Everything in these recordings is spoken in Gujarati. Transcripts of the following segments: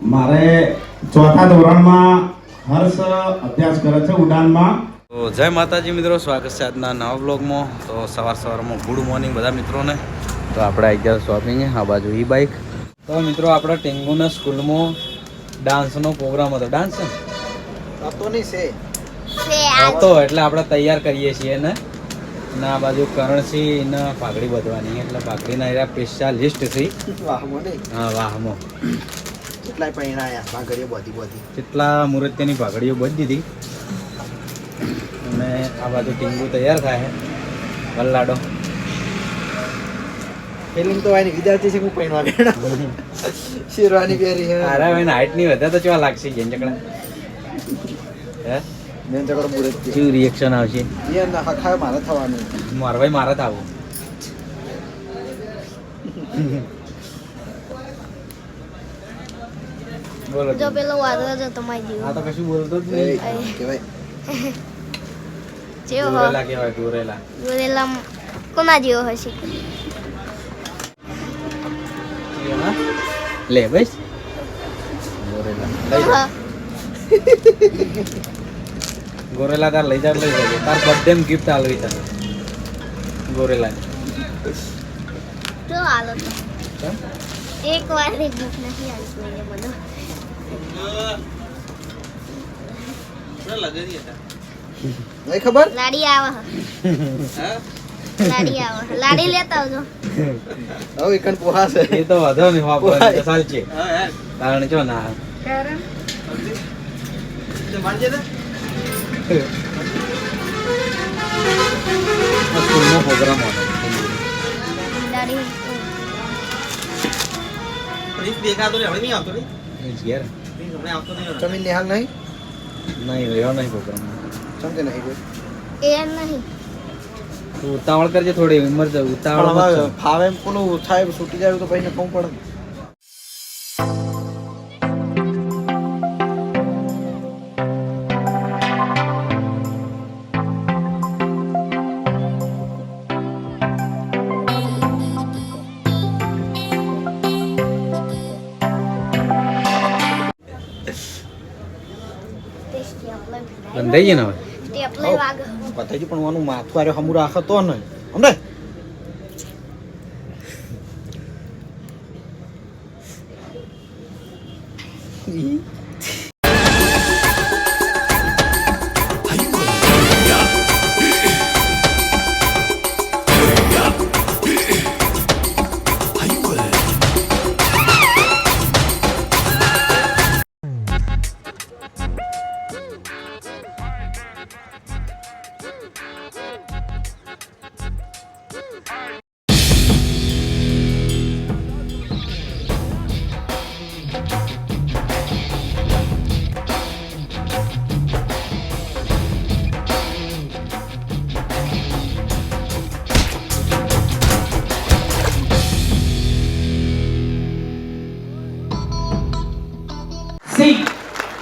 મારે ચોથા ધોરણમાં હર્ષ અભ્યાસ કરે છે ઉડાનમાં. તો જય માતાજી મિત્રો સ્વાગત છે આજના નવા બ્લોગમાં તો સવાર સવારમાં ગુડ મોર્નિંગ બધા મિત્રોને. તો આપણે આવી ગયા શોપિંગ આ બાજુ ઈ બાઇક તો મિત્રો આપણે ટેંગુના સ્કૂલમાં ડાન્સનો પ્રોગ્રામ હતો. ડાન્સ હતો નહીં છે. હતો એટલે આપણે તૈયાર કરીએ છીએ ને. અને આ બાજુ કરણસિંહ ને પાઘડી બધવાની એટલે પાઘડીના એરા સ્પેશિયાલિસ્ટ છે વાહમો હા વાહમાં. કેટલાય પૈણાયા ભાગડીઓ બધી બધી. કેટલા મુહૂર્તની ભાગડીઓ બધી દીધી. અને આ બાજુ ટીંગુ તૈયાર થાય. છે વલ્લાડો. ફિલિંગ તો આની વિદ્યાર્થી છે હું પૈણવા બેઠા શેરવાની પહેરી હે અરે ભાઈ હાઈટની વધે તો ચેવા લાગશે જેન ચકડા? હે? મેં તો કરું મુરત રિએક્શન આવશે? એ ના હખાય મારે થવાનું. મારવાય મારે જ બોલો જો પેલો વાદળો જ તમારી મારી આ જેવો તો કશું બોલતો જ નહીં. કેવાય જેવો ગોરેલા કેવાય ગોરેલા. ગોરેલા કોના જેવો હશે? લે બસ. ગોરેલા. લઈ ગોરેલા તાર લઈ જા લઈ જજે તાર બર્થડે ગિફ્ટ આલવી તને ગોરેલા. તો આલો તો. એક વાર ગિફ્ટ નથી કોઈને મને નહીં ખબર? લાડી આવે. લાડી આવે. લાડી લેતા આવજો. હવે એકન પોહા છે. એ તો વધો નહીં વાપરવાની ચાલ છે. કારણ જો ના. આ સ્કૂલનો પ્રોગ્રામ હતો લાડી. ઘેર. તમે નિહાલ નહીં? નહીં રહ્યો નહીં પ્રોગ્રામ સમજે નહીં કોઈ? એ નહીં. તું ઉતાવળ કરજે થોડી ઉમર ઉતાવળ. ફાવે એમ કોનું થાય છૂટી જાય તો પછી કહું પડે. બંધાઈ ગઈ ને હવે. પણ માથું આરે હમું રાખે તો નહીં. સમજે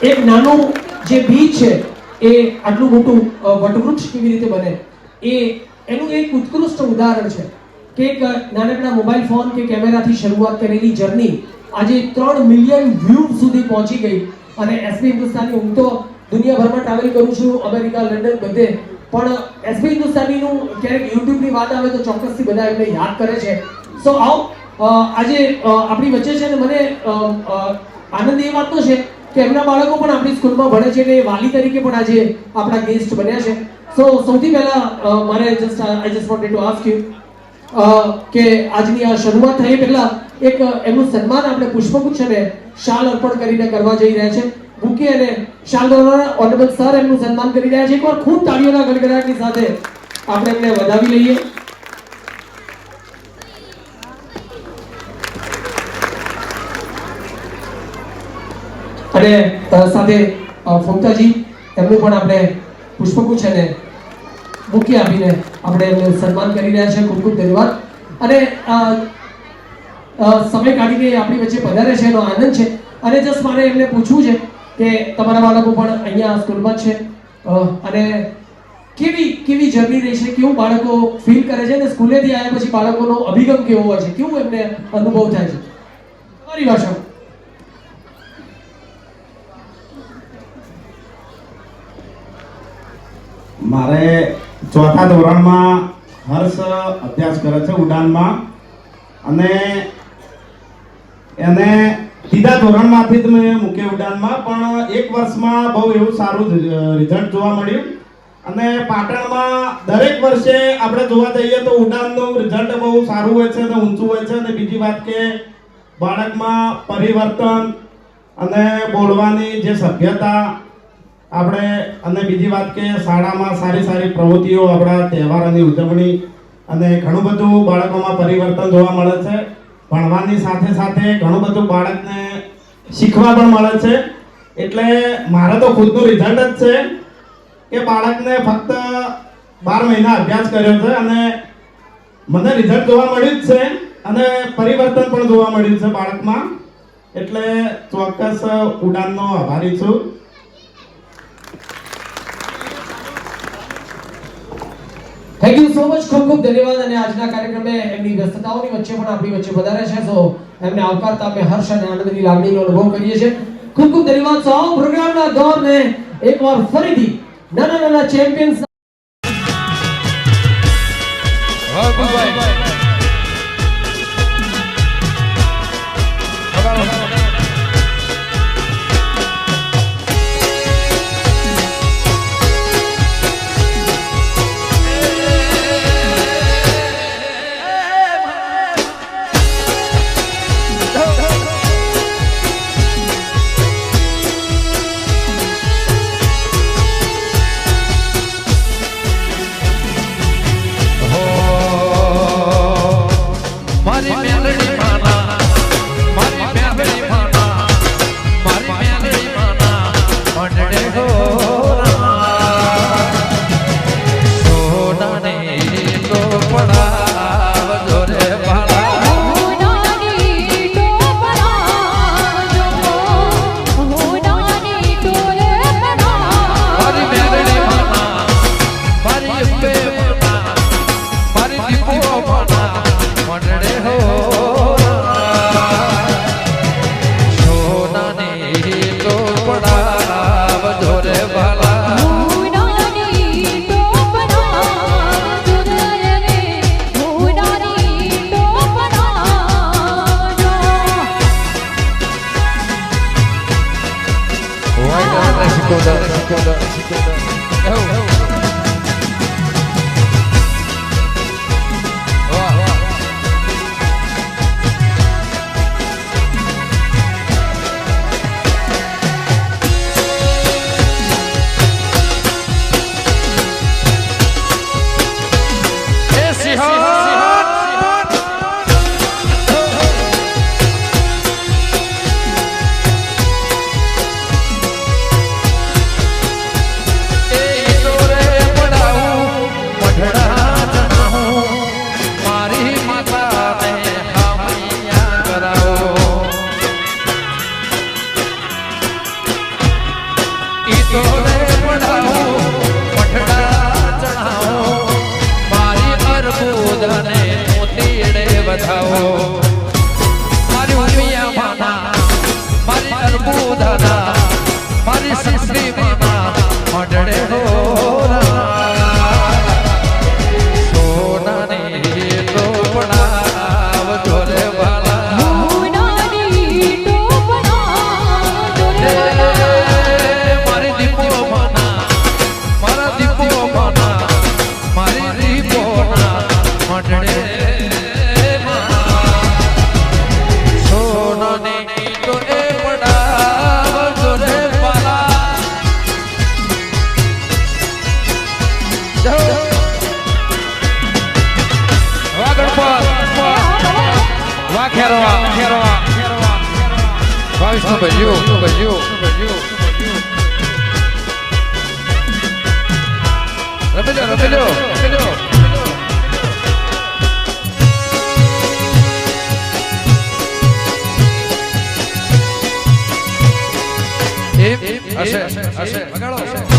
એક નાનું જે બીજ છે, એ આટલું મોટું વટવૃક્ષ કેવી રીતે બને? એ, એનું એક ઉત્કૃષ્ટ ઉદાહરણ છે કે એક નાનકડા મોબાઈલ ફોન કે કેમેરાથી શરૂઆત કરેલી જર્ની આજે ત્રણ મિલિયન વ્યૂ સુધી પહોંચી ગઈ અને એસબી હિન્દુસ્તાની હું તો દુનિયાભરમાં ટ્રાવેલ કરું છું, અમેરિકા, લંડન બધે, પણ એસબી હિન્દુસ્તાનીનું ક્યારેક યુટ્યુબની વાત આવે તો ચોક્કસથી બધા એમને યાદ કરે છે. સો આવો આજે આપણી વચ્ચે છે ને મને આનંદ એ વાતનો છે કે એમના બાળકો પણ આપણી સ્કૂલમાં ભણે છે અને વાલી તરીકે પણ આજે આપણા ગેસ્ટ બન્યા છે. સો સૌથી પહેલા મારે just I just wanted to ask you કે આજની આ શરૂઆત થઈ પહેલા એક એનું સન્માન આપણે પુષ્પગુચ્છ અને શાલ અર્પણ કરીને કરવા જઈ રહ્યા છે. મૂકી અને શાલ દ્વારા ઓનરેબલ સર એમનું સન્માન કરી રહ્યા છે. એકવાર ખૂબ તાળીઓના ગડગડાટની સાથે આપણે એમને વધાવી લઈએ. અને સાથે ફોમતાજી, એમનું પણ આપણે પુષ્પગુચ્છ અને મૂકી આપીને આપણે એમને સન્માન કરી રહ્યા છે. ખૂબ ખૂબ ધન્યવાદ. અને સમય કાઢીને આપણી વચ્ચે પધારે છે એનો આનંદ છે. અને જસ્ટ મારે એમને પૂછવું છે કે તમારા બાળકો પણ અહીંયા સ્કૂલમાં છે. અને કેવી કેવી જર્ની રહી છે? કેવું બાળકો ફીલ કરે છે? અને સ્કૂલેથી આવ્યા પછી બાળકોનો અભિગમ કેવો હોય છે? કેવું એમને અનુભવ થાય છે? તમારી ભાષામાં મારે ચોથા ધોરણમાં હર્ષ અભ્યાસ કરે છે ઉડાનમાં. અને એને સીધા ધોરણમાંથી જ મેં મૂક્યું ઉડાનમાં, પણ એક વર્ષમાં બહુ એવું સારું રિઝલ્ટ જોવા મળ્યું. અને પાટણમાં દરેક વર્ષે આપણે જોવા જઈએ તો ઉડાનનું રિઝલ્ટ બહુ સારું હોય છે અને ઊંચું હોય છે. અને બીજી વાત કે બાળકમાં પરિવર્તન અને બોલવાની જે સભ્યતા આપણે, અને બીજી વાત કે શાળામાં સારી સારી પ્રવૃત્તિઓ આપણા તહેવારોની ઉજવણી અને ઘણું બધું બાળકોમાં પરિવર્તન જોવા મળે છે. ભણવાની સાથે સાથે ઘણું બધું બાળકને શીખવા પણ મળે છે. એટલે મારે તો ખુદનું રિઝલ્ટ જ છે કે બાળકને ફક્ત બાર મહિના અભ્યાસ કર્યો છે અને મને રિઝલ્ટ જોવા મળ્યું જ છે અને પરિવર્તન પણ જોવા મળ્યું છે બાળકમાં. એટલે ચોક્કસ ઉડાનનો આભારી છું. થેન્ક યુ સો મચ ખૂબ ખૂબ ધન્યવાદ. અને આજના કાર્યક્રમે એમની વ્યસ્તતાઓની વચ્ચે પણ આપણી વચ્ચે વધારે છે. તો એમને આવકારતા અમે હર્ષ અને આનંદની લાગણીનો અનુભવ કરીએ છીએ. ખૂબ ખૂબ ધન્યવાદ. સો પ્રોગ્રામના દોરને એકવાર ફરીથી નાના નાના ચેમ્પિયન્સ એમ હશે હશે વગાડો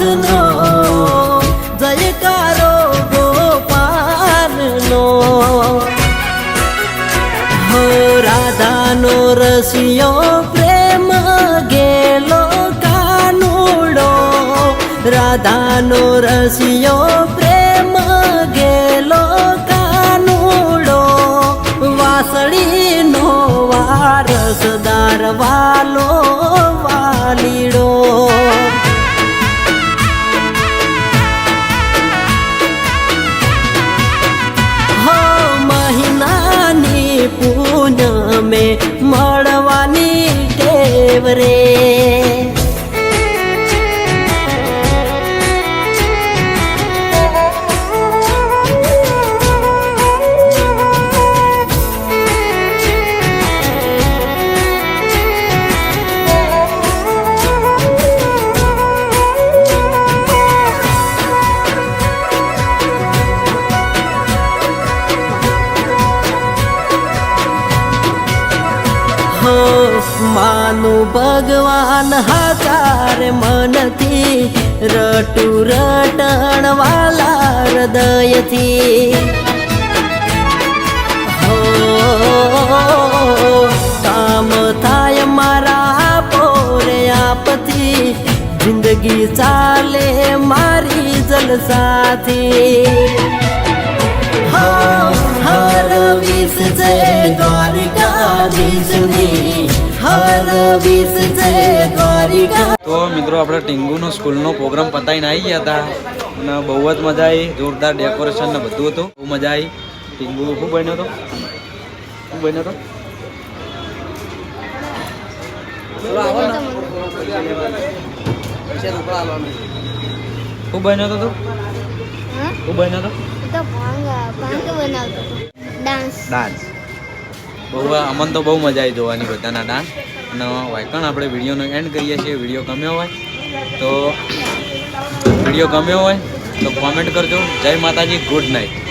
નાથનો જયકારો ગોપાલનો. હો રાધાનો રસિયો પ્રેમ ગેલો કાનુડો. રાધાનો રસિયો પ્રેમ ગેલો કાનુડો. વાસળીનો વારસદાર વાલો માનું ભગવાન હાકાર મનથી રટુ રટણ વાલા હૃદયથી. હો, કામ થાય મારા પોરે આપથી. જિંદગી ચાલે મારી જલસાથી. તો મિત્રો આપણે ટીંગુનો સ્કૂલનો પ્રોગ્રામ પતાવીને આવી ગયા હતા અને બહુ જ મજા આવી જોરદાર ડેકોરેશન ને બધું હતું. બહુ મજા આવી ટીંગુ શું બન્યો હતો શું બન્યો હતો શું બન્યો હતો તું? શું બન્યો હતો તો ભાંગ ભાંગ બનાવતો હતો. ડાન્સ ડાન્સ બહુ અમને તો બહુ મજા આવી જોવાની બધાના ડાન્સ અને વાયકણ આપણે વિડીયોનો એન્ડ કરીએ છીએ. વીડિયો ગમ્યો હોય તો વીડિયો ગમ્યો હોય તો કોમેન્ટ કરજો. જય માતાજી ગુડ નાઇટ